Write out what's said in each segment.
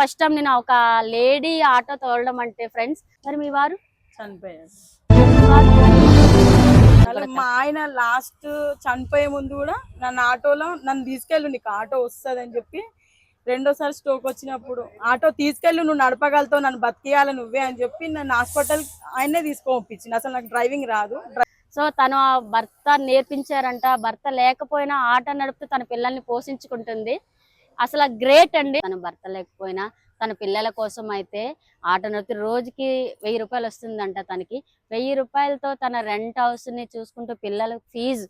First time నేను ఒక lady auto తోలడం అంటే ఫ్రెండ్స్ మరి మీ వారు? చనిపోయారు. మీ ఆయన లాస్ట్ చనిపోయే ముందు కూడా నన్ను ఆటోలో నన్ను తీసుకెళ్ళు నీకు ఆటో వస్తుంది అని చెప్పి రెండోసారి స్ట్రోక్ వచ్చినప్పుడు ఆటో తీసుకెళ్ళు నువ్వు నడపగలుగుతావు నన్ను బతికేయాలి నువ్వే అని చెప్పి నన్ను హాస్పిటల్ ఆయనే తీసుకోపించింది అసలు నాకు డ్రైవింగ్ రాదు. సో తను ఆ భర్త నేర్పించారంట. భర్త లేకపోయినా ఆటో నడుపుతూ తన పిల్లల్ని పోషించుకుంటుంది. అసలు గ్రేట్ అండి. తన భర్త లేకపోయినా తన పిల్లల కోసం అయితే ఆటో నడిపి రోజుకి వెయ్యి రూపాయలు వస్తుందంట తనకి. వెయ్యి రూపాయలతో తన రెంట్ హౌస్ని చూసుకుంటూ పిల్లల ఫీజు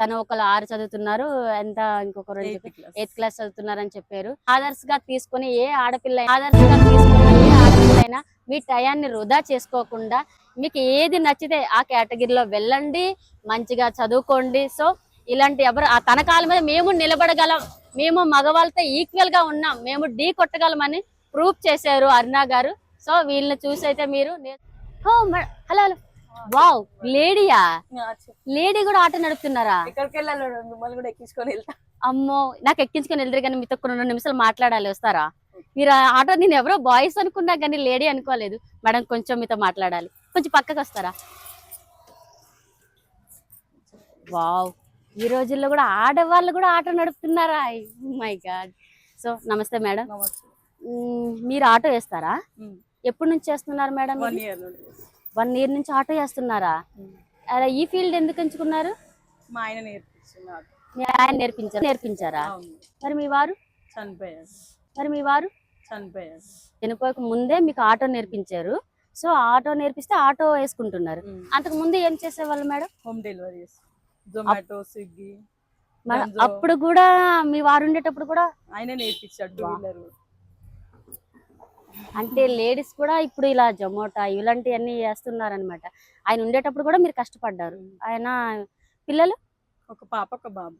తను ఒకరు ఆరు చదువుతున్నారు ఎంత ఇంకొకరు. Eighth class. చదువుతున్నారని చెప్పారు. ఆదర్శ్గా తీసుకుని ఏ ఆడపిల్ల ఆదర్శ్గా తీసుకుని ఏ ఆడపిల్లైనా మీ టయాన్ని వృధా చేసుకోకుండా మీకు ఏది నచ్చితే ఆ కేటగిరీలో వెళ్ళండి మంచిగా చదువుకోండి. సో ఇలాంటి ఎవరు ఆ తన కాళ్ళ మీద మేము నిలబడగలం. మేము మగవాళ్ళతో ఈక్వల్గా ఉన్నాం. మేము ఢీ కొట్టగలమని ప్రూఫ్ చేశారు అరుణ గారు. సో వీళ్ళని చూసి అయితే మీరు హలో హలో. వావ్ లేడీయా లేడీ కూడా ఆటో నడుపుతున్నారా? ఎక్కడికి వెళ్ళాలి మిమ్మల్ని కూడా ఎక్కించుకొని వెళ్తా. అమ్మో నాకు ఎక్కించుకొని వెళ్తారు కానీ మీతో కొన్ని రెండు నిమిషాలు మాట్లాడాలి వస్తారా? మీరు ఆటో నేను ఎవరో బాయ్స్ అనుకున్నా కానీ లేడీ అనుకోలేదు. మేడం కొంచెం మీతో మాట్లాడాలి. కొంచెం పక్కకు వస్తారా వావ్ ఈ రోజుల్లో కూడా ఆడవాళ్ళు కూడా ఆటో నడుపుతున్నారా? మై గాడ్ సో నమస్తే మేడం. మీరు ఆటో వేస్తారా? ఎప్పటి నుంచి చేస్తున్నారు మేడం వన్ ఇయర్ నుండి. వన్ ఇయర్ నుంచి ఆటో చేస్తున్నారా అలా ఈ ఫీల్డ్ ఎందుకు ఎంచుకున్నారు? మా ఆయన మీ ఆయన నేర్పించారు. నేర్పించారా? మరి మీ వారు? చనిపోయారు. మరి మీ వారు? చనిపోయారు. చనిపోక ముందే మీకు ఆటో నేర్పించారు. సో ఆటో నేర్పిస్తే ఆటో వేసుకుంటున్నారు. అంతకు ముందు ఏం చేసేవాళ్ళు madam? Home delivery Zomato Swiggy. అప్పుడు కూడా మీ వారు ఉండేటప్పుడు కూడా ఆయన నేర్పించాడు టూ వీలర్ అంటే లేడీస్ కూడా ఇప్పుడు ఇలా జొమాటో ఇలాంటివన్నీ చేస్తున్నారు అనమాట ఆయన ఉండేటప్పుడు కూడా మీరు కష్టపడ్డారు. ఆయన పిల్లలు? ఒక పాప ఒక బాబు.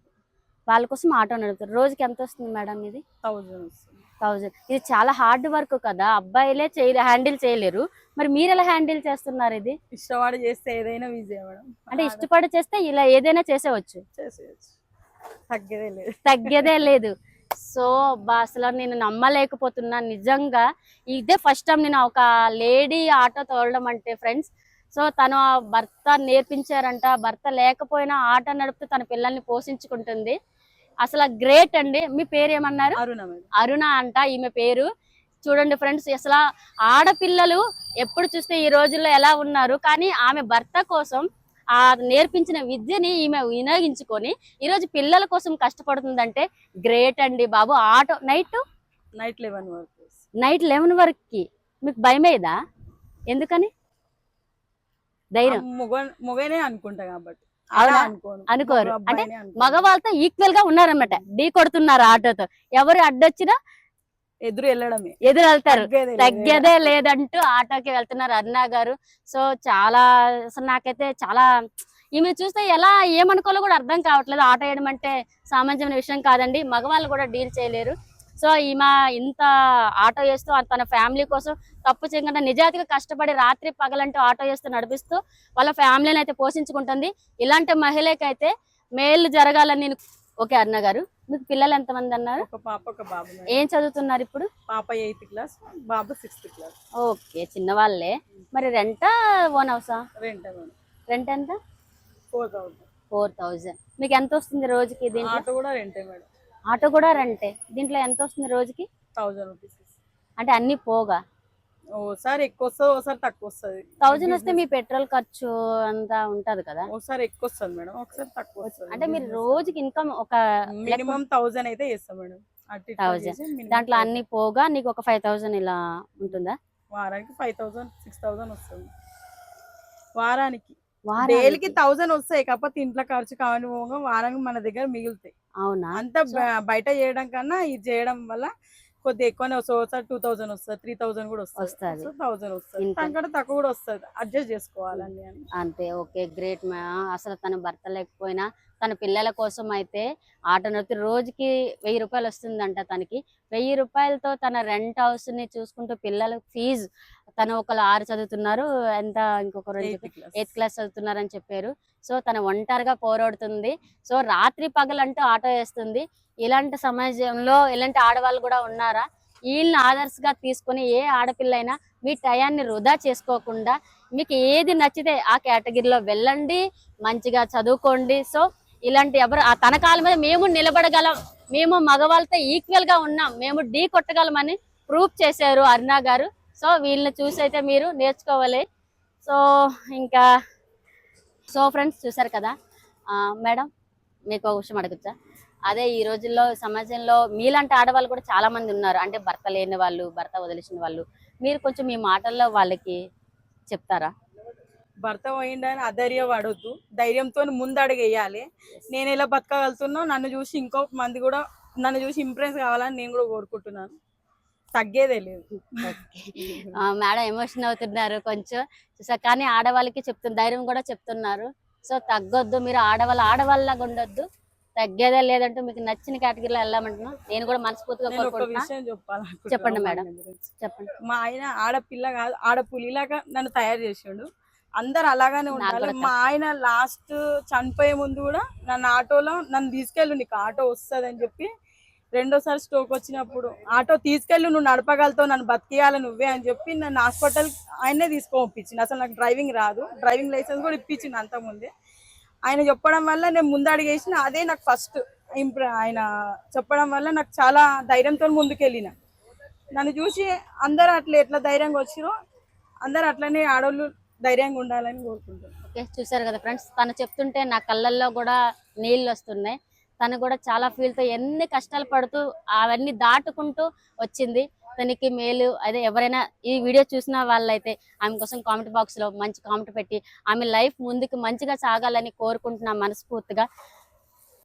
వాళ్ళ కోసం ఆటో నడుపుతారు. రోజుకి ఎంత వస్తుంది మేడం ఇది? థౌజండ్ వస్తుంది. థౌజండ్. ఇది చాలా హార్డ్ వర్క్ కదా అబ్బాయిలే చేయలే హ్యాండిల్ చేయలేరు. మరి మీరు ఎలా హ్యాండిల్ చేస్తున్నారు ఇది? ఇష్టపడి చేస్తే ఏదైనా ఈజీ అవ్వడం అంటే ఇష్టపడి చేస్తే ఇలా ఏదైనా చేసేవచ్చు? తగ్గేదే లేదు. తగ్గేదే లేదు. సో బా అసలు నేను నమ్మలేకపోతున్నా నిజంగా. ఇదే ఫస్ట్ టైం నేను ఒక లేడీ ఆటో తోలడం అంటే ఫ్రెండ్స్ సో తను ఆ భర్త నేర్పించారంట. భర్త లేకపోయినా ఆటో నడుపుతూ తన పిల్లల్ని పోషించుకుంటుంది. అసలు గ్రేట్ అండి. మీ పేరు ఏమన్నారు అరుణ అంట ఈమె పేరు. చూడండి ఫ్రెండ్స్ అసలు ఆడపిల్లలు ఎప్పుడు చూస్తే ఈ రోజుల్లో ఎలా ఉన్నారు? కానీ ఆమె భర్త కోసం ఆ నేర్పించిన విద్యని ఈమె వినియోగించుకొని ఈ రోజు పిల్లల కోసం కష్టపడుతుందంటే గ్రేట్ అండి బాబు. Auto night? నైట్ లెవెన్ వరకు. నైట్ లెవెన్ వరకు. మీకు భయమేదా? ఎందుకని? ధైర్యం. మొగ మొగనే అనుకుంటా కాబట్టి? అలా అనుకోరు. అంటే. మగవాళ్ళతో ఈక్వల్గా ఉన్నారన్నమాట. ఢీ కొడుతున్నారు ఆటోతో. ఎవరు అడ్డొచ్చినా ఎదురు వెళ్ళడమే. ఎదురు వెళ్తారు. తగ్గేదే లేదు. తగ్గేదే లేదంటూ ఆటోకి వెళ్తున్నారు అరుణ గారు. సో చాలా అసలు నాకైతే చాలా ఈమె చూస్తే ఎలా ఏమనుకోవాలో కూడా అర్థం కావట్లేదు. ఆటో వేయడం అంటే సామాన్యమైన విషయం కాదండి. మగవాళ్ళు కూడా డీల్ చేయలేరు. సో ఈమె ఇంత ఆటో వేస్తూ తన ఫ్యామిలీ కోసం తప్పు చేయకుండా నిజాతిగా కష్టపడి రాత్రి పగలంటూ ఆటో వేస్తూ నడిపిస్తూ వాళ్ళ ఫ్యామిలీని అయితే పోషించుకుంటుంది. ఇలాంటి మహిళకైతే మేలు జరగాలని నేను ఓకే అరుణ గారు. మీకు పిల్లలు ఎంతమంది అన్నారు? ఒక పాప ఒక బాబు. ఏం చదువుతున్నారు ఇప్పుడు? పాప ఎయిత్ క్లాస్ బాబు సిక్స్త్ క్లాస్. ఓకే చిన్నవాళ్ళే. మరి రెంటా ఓన్ హౌసా? రెంట్ రెంట్ ఎంత? Four thousand four thousand. మీకు ఎంత వస్తుంది రోజుకి దీంట్లో? ఆటో కూడా రెంటే మేడం. ఆటో కూడా రెంటే. దీంట్లో ఎంత వస్తుంది రోజుకి? Thousand rupees. అంటే అన్ని పోగా? ఓసారి ఎక్కువ వస్తుంది ఓసారి తక్కువ వస్తుంది థౌజండ్ వస్తే మీ పెట్రోల్ ఖర్చు అంతా ఉంటది కదా? ఒకసారి ఎక్కువ వస్తుంది మేడం. ఒకసారి తక్కువ వస్తుంది అంటే మీరు రోజుకి ఇన్కమ్ ఒక మినిమం థౌజండ్ అయితే చేస్తాం మేడం. అటు ఇటు 1000. చేసి minimum దాంట్లో అన్ని పోగా నీకు ఒక ఫైవ్ థౌజండ్ ఇలా ఉంటుందా? వారానికి ఫైవ్ థౌసండ్ సిక్స్ థౌసండ్ వస్తుంది. వారానికి. వారానికి? డైలీకి థౌసండ్ వస్తాయి కాకపోతే ఇంట్లో ఖర్చు కావాలి పోగా వారానికి మన దగ్గర మిగులుతాయి. అవునా? అంతా బయట చేయడం కన్నా ఇది చేయడం వల్ల కొద్దిగా ఎక్కువనే వస్తుంది. టూ థౌసండ్ వస్తుంది త్రీ థౌసండ్ కూడా వస్తది. థౌసండ్ వస్తుంది. దానికంటే తక్కువ కూడా వస్తుంది. అడ్జస్ట్ చేసుకోవాలని అని. అంతే ఓకే గ్రేట్ మా. అసలు తన భర్త లేకపోయినా తన పిల్లల కోసం అయితే ఆటో నడిపి రోజుకి వెయ్యి రూపాయలు వస్తుందంట తనకి. వెయ్యి రూపాయలతో తన రెంట్ హౌస్ని చూసుకుంటూ పిల్లల ఫీజు తను ఒకరు ఆరు చదువుతున్నారు ఎంత ఇంకొకరు ఎయిత్ క్లాస్ ఎయిత్ క్లాస్ చదువుతున్నారని చెప్పారు. సో తన ఒంటరిగా పోరాడుతుంది. సో రాత్రి పగలంటూ ఆటో వేస్తుంది. ఇలాంటి సమాజంలో ఇలాంటి ఆడవాళ్ళు కూడా ఉన్నారా? వీళ్ళని ఆదర్శగా తీసుకొని ఏ ఆడపిల్లైనా మీ టయాన్ని వృధా చేసుకోకుండా మీకు ఏది నచ్చితే ఆ కేటగిరీలో వెళ్ళండి మంచిగా చదువుకోండి. సో ఇలాంటి ఎవరు ఆ తన కాళ్ళ మీద మేము నిలబడగలం. మేము మగవాళ్ళతో ఈక్వల్గా ఉన్నాం. మేము ఢీ కొట్టగలమని ప్రూవ్ చేశారు అరుణ గారు. సో వీళ్ళని చూసి అయితే మీరు నేర్చుకోవాలి. సో ఇంకా సో ఫ్రెండ్స్ చూసారు కదా మేడం మీకు ఒక విషయం అడగచ్చా? అదే ఈ రోజుల్లో సమాజంలో మీలాంటి ఆడవాళ్ళు కూడా చాలా మంది ఉన్నారు. అంటే భర్త లేని వాళ్ళు భర్త వదిలేసిన వాళ్ళు. మీరు కొంచెం మీ మాటల్లో వాళ్ళకి చెప్తారా? భర్త పోయిండని అధైర్య పడొద్దు ధైర్యంతో ముందు అడుగేయాలి. నేను ఎలా బతకగలుగుతున్నా నన్ను చూసి ఇంకో మంది కూడా నన్ను చూసి ఇంప్రెస్ కావాలని నేను కూడా కోరుకుంటున్నాను. తగ్గేదే లేదు. మేడం ఎమోషన్ అవుతున్నారు కొంచెం. చూసా కానీ ఆడవాళ్ళకి చెప్తున్న ధైర్యం కూడా చెప్తున్నారు. సో తగ్గొద్దు మీరు ఆడవాళ్ళ ఆడవాళ్ళగా ఉండొద్దు. తగ్గేదే లేదంటూ మీకు నచ్చిన కేటగిరీలో వెళ్ళామంటున్నా. నేను కూడా మనస్ఫూర్తిగా చెప్పండి మేడం. చెప్పండి. మా ఆయన ఆడపిల్ల కాదు ఆడపులిలాగా నన్ను తయారు చేసాడు. అందరు అలాగానే ఉండాలి. మా ఆయన లాస్ట్ చనిపోయే ముందు కూడా నన్ను ఆటోలో నన్ను తీసుకెళ్ళు నీకు ఆటో వస్తుంది అని చెప్పి రెండోసారి స్ట్రోక్ వచ్చినప్పుడు ఆటో తీసుకెళ్ళు నువ్వు నడపగలతో నన్ను బతికేయాలి నువ్వే అని చెప్పి నన్ను హాస్పిటల్ ఆయనే తీసుకోపించింది అసలు నాకు డ్రైవింగ్ రాదు. డ్రైవింగ్ లైసెన్స్ కూడా ఇప్పించింది అంతకుముందే. ఆయన చెప్పడం వల్ల నేను ముందు అడిగేసిన అదే నాకు ఫస్ట్ ఇంప్ర ఆయన చెప్పడం వల్ల నాకు చాలా ధైర్యంతో ముందుకెళ్ళిన. నన్ను చూసి అందరు అట్లా ఎట్లా ధైర్యంగా వచ్చిరో అందరు అట్లనే ఆడవాళ్ళు ధైర్యంగా ఉండాలని కోరుకుంటున్నాను. ఓకే చూసారు కదా ఫ్రెండ్స్ తను చెప్తుంటే నా కళ్ళల్లో కూడా నీళ్ళు వస్తున్నాయి. తను కూడా చాలా ఫీల్తో ఎన్ని కష్టాలు పడుతూ అవన్నీ దాటుకుంటూ వచ్చింది. తనకి మేలు అదే ఎవరైనా ఈ వీడియో చూసిన వాళ్ళైతే ఆమె కోసం కామెంట్ బాక్స్లో మంచి కామెంట్ పెట్టి ఆమె లైఫ్ ముందుకు మంచిగా సాగాలని కోరుకుంటున్నా మనస్ఫూర్తిగా.